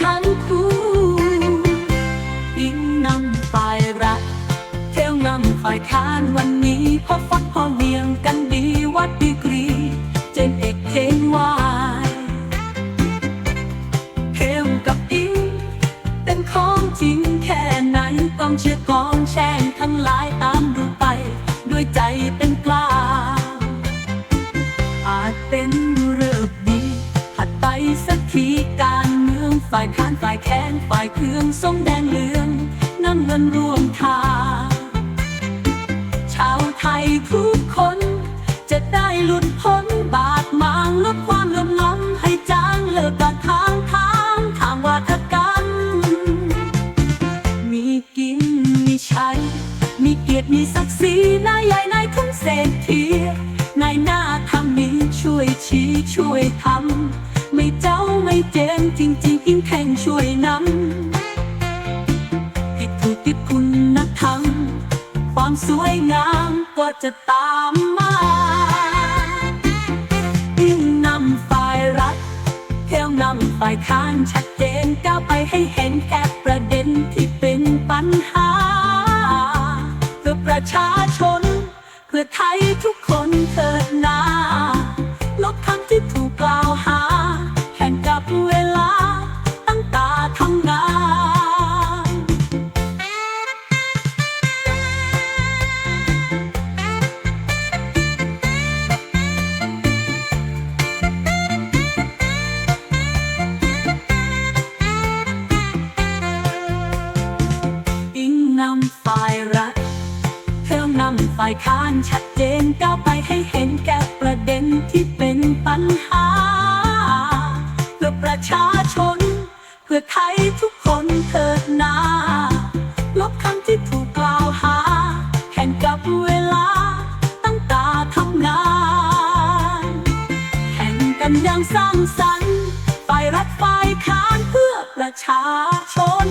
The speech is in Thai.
ขันคู่ยิ่งนำฝ่ายรัก เที่ยวนำฝ่ยค้านวันนี้พอฟักพอเลียงกันดีวัดดีกรี เจนเอกเทนวายเทมกับอิงเป็นของจริงแค่ไหนต้องเชื่อกองแช่งทั้งหลายตามดูไป ด้วยใจเป็นกลางอาจเป็นายค้านฝ่ายแค้นฝ่ายเครื่องส้มแดงเหลืองน้ำเงินร่วมทางชาวไทยทุกคน จะได้หลุดพ้นบาดหมางลดความเหลื่อมล้ำให้จางเลิกกัดทางทางทางวาทกรรมมีกินมีใช้ มีเกียรติมีศักดิ์ศรีนายใหญ่นายทุ่งเศรษฐีนายหน้าทำมีช่วยชี้ช่วยทำไม่เจ้าไม่เจนจริง ๆอิงแข่งช่วยนำผิดถูกติดคุณธรรมความสวยงามก็จะตามมายิ่งนำฝ่ายรัฐเที่ยวนำฝ่ายค้านชัดเจนก้าวไปให้เห็นแก้ประเด็นที่เป็นปัญหาเพื่อประชาชน เพื่อไทยทุกคนเถิดนาำฝ่ายรัฐเที่ยวนำฝ่ายค้านชัดเจนก้าวไปให้เห็นแก่ประเด็นที่เป็นปัญหา เพื่อประชาชน เพื่อไทยทุกคนเถิดนา ลบคำที่ถูกกล่าวหา แข่งกับเวลา ตั้งตาทำงานแข่งกันอย่างสร้างสรรค์ฝ่ายรัฐฝ่ายค้านเพื่อประชาชน